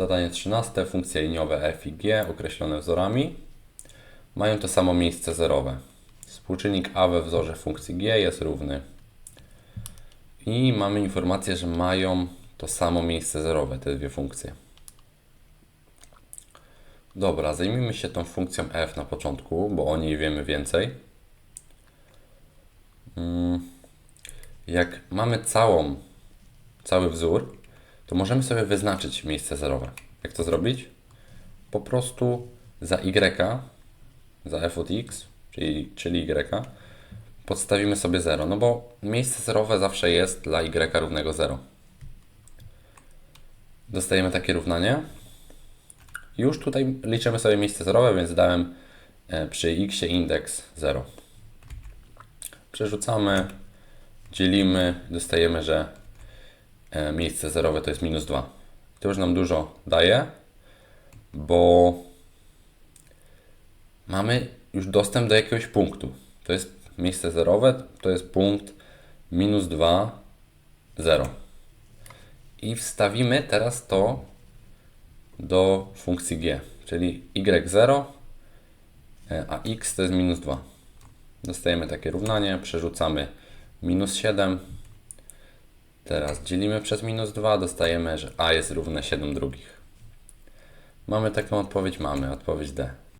Zadanie 13. Funkcje liniowe f i g określone wzorami mają to samo miejsce zerowe. Współczynnik a we wzorze funkcji g jest równy. I mamy informację, że mają to samo miejsce zerowe, te dwie funkcje. Dobra, zajmijmy się tą funkcją f na początku, bo o niej wiemy więcej. Mm, Jak mamy całą, cały wzór, to możemy sobie wyznaczyć miejsce zerowe. Jak to zrobić? Po prostu za y, za f od x, czyli, czyli y, podstawimy sobie 0, no bo miejsce zerowe zawsze jest dla y równego 0. Dostajemy takie równanie. Już tutaj liczymy sobie miejsce zerowe, więc dałem e, przy x indeks 0. Przerzucamy, dzielimy, dostajemy, że miejsce zerowe to jest minus 2. To już nam dużo daje, bo mamy już dostęp do jakiegoś punktu. To jest miejsce zerowe, to jest punkt minus 2, 0. I wstawimy teraz to do funkcji g, czyli y0, e, a x to jest minus 2. Dostajemy takie równanie, przerzucamy minus 7. Teraz dzielimy przez minus 2, dostajemy, że a jest równe 7 drugich. Mamy taką odpowiedź? Mamy, odpowiedź D.